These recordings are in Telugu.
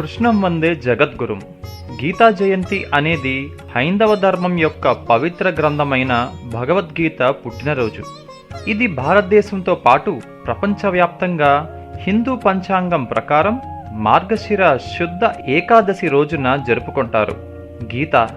కృష్ణం వందే జగద్గురుం. గీతా జయంతి అనేది హైందవ ధర్మం యొక్క పవిత్ర గ్రంథమైన భగవద్గీత పుట్టినరోజు. ఇది భారతదేశంతో పాటు ప్రపంచవ్యాప్తంగా హిందూ పంచాంగం ప్రకారం మార్గశిర శుద్ధ ఏకాదశి రోజున జరుపుకుంటారు. గీత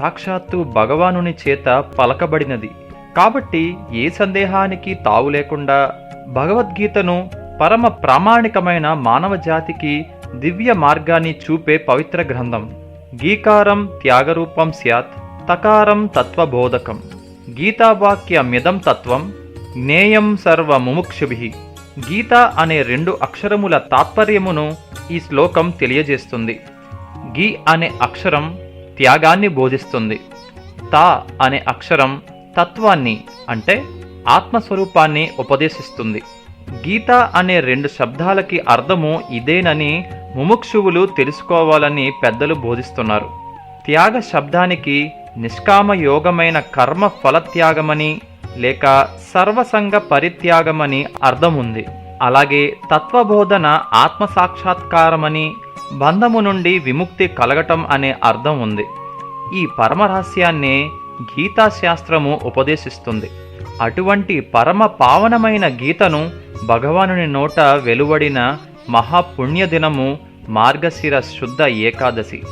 సాక్షాత్తు భగవానుని చేత పలకబడినది. కాబట్టి ఏ సందేహానికి తావు లేకుండా భగవద్గీతను పరమ ప్రామాణికమైన మానవ జాతికి దివ్య మార్గాన్ని చూపే పవిత్ర గ్రంథం. గీకారం త్యాగరూపం స్యాత్. తకారం తత్వబోధకం. గీతావాక్యమిదం తత్వం. జ్ఞేయం సర్వ ముముక్షుభి గీత అనే రెండు అక్షరముల తాత్పర్యమును ఈ శ్లోకం తెలియజేస్తుంది. గీ అనే అక్షరం త్యాగాన్ని బోధిస్తుంది. తా అనే అక్షరం తత్వాన్ని అంటే ఆత్మస్వరూపాన్ని ఉపదేశిస్తుంది. గీత అనే రెండు శబ్దాలకి అర్థము ఇదేనని ముముక్షువులు తెలుసుకోవాలని పెద్దలు బోధిస్తున్నారు. త్యాగ శబ్దానికి నిష్కామ యోగమైన కర్మ ఫలత్యాగమని లేక సర్వసంగ పరిత్యాగమని అర్థం ఉంది అలాగే తత్వబోధన ఆత్మ సాక్షాత్కారమని బంధము నుండి విముక్తి కలగటం అనే అర్థం ఉంది ఈ పరమరహస్యాన్నే గీతాశాస్త్రము ఉపదేశిస్తుంది. అటువంటి పరమ పావనమైన గీతను భగవానుని నోట వెలువడిన మహాపుణ్యదినము మార్గశిర శుద్ధ ఏకాదశి.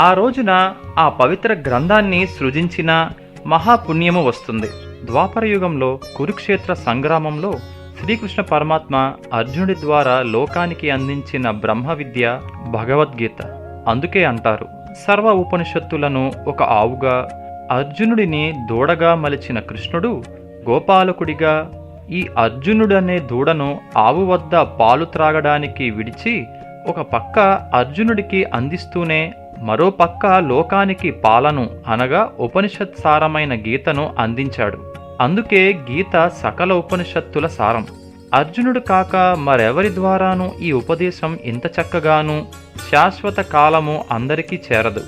ఆ రోజున ఆ పవిత్ర గ్రంథాన్ని సృజించిన మహాపుణ్యము వస్తుంది. ద్వాపర యుగంలో కురుక్షేత్ర సంగ్రామంలో శ్రీకృష్ణ పరమాత్మ అర్జునుడి ద్వారా లోకానికి అందించిన బ్రహ్మ విద్య భగవద్గీత. అందుకే అంటారు సర్వ ఉపనిషత్తులను ఒక ఆవుగా అర్జునుడిని దూడగా మలిచిన కృష్ణుడు గోపాలకుడిగా ఈ అర్జునుడనే దూడను ఆవు వద్ద పాలు త్రాగడానికి విడిచి ఒక పక్క అర్జునుడికి అందిస్తూనే మరో పక్క లోకానికి పాలను అనగా ఉపనిషత్ సారమైన గీతను అందించాడు. అందుకే గీత సకల ఉపనిషత్తుల సారం. అర్జునుడు కాక మరెవరి ద్వారానూ ఈ ఉపదేశం ఇంత చక్కగాను శాశ్వత కాలము అందరికీ చేరదు.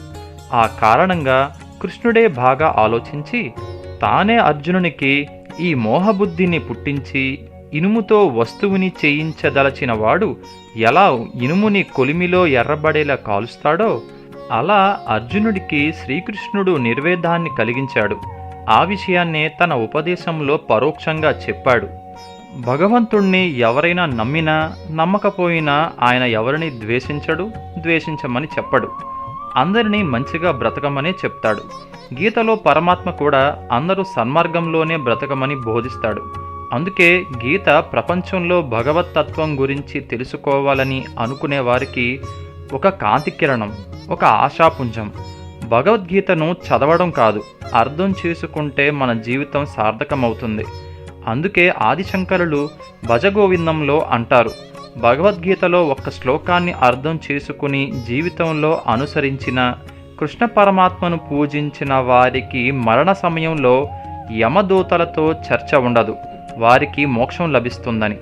ఆ కారణంగా కృష్ణుడే బాగా ఆలోచించి తానే అర్జునునికి ఈ మోహబుద్ధిని పుట్టించి ఇనుముతో వస్తువుని చేయించదలచినవాడు ఎలా ఇనుముని కొలిమిలో ఎర్రబడేలా కాలుస్తాడో అలా అర్జునుడికి శ్రీకృష్ణుడు నిర్వేదాన్ని కలిగించాడు. ఆ విషయాన్నే తన ఉపదేశంలో పరోక్షంగా చెప్పాడు. భగవంతుణ్ణి ఎవరైనా నమ్మినా నమ్మకపోయినా ఆయన ఎవరిని ద్వేషించడు ద్వేషించమని చెప్పడు. అందరినీ మంచిగా బ్రతకమనే చెప్తాడు. గీతలో పరమాత్మ కూడా అందరూ సన్మార్గంలోనే బ్రతకమని బోధిస్తాడు. అందుకే గీత ప్రపంచంలో భగవతత్వం గురించి తెలుసుకోవాలని అనుకునే వారికి ఒక కాంతి కిరణం ఒక ఆశాపుంజం. భగవద్గీతను చదవడం కాదు అర్థం చేసుకుంటే మన జీవితం సార్థకమవుతుంది. అందుకే ఆదిశంకరులు భజగోవిందంలో అంటారు భగవద్గీతలో ఒక్క శ్లోకాన్ని అర్థం చేసుకుని జీవితంలో అనుసరించిన కృష్ణ పరమాత్మను పూజించిన వారికి మరణ సమయంలో యమదూతలతో చర్చ ఉండదు. వారికి మోక్షం లభిస్తుందని.